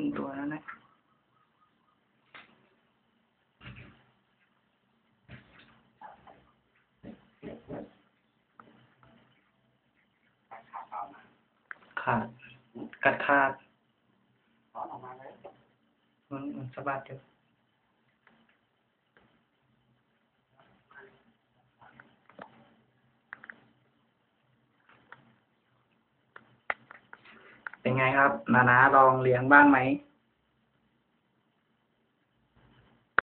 รึ่งตัวแล้วนะขาดกัดขาดมันสะบัดเดียว เป็นไงครับ นานาลองเลี้ยงบ้างไหม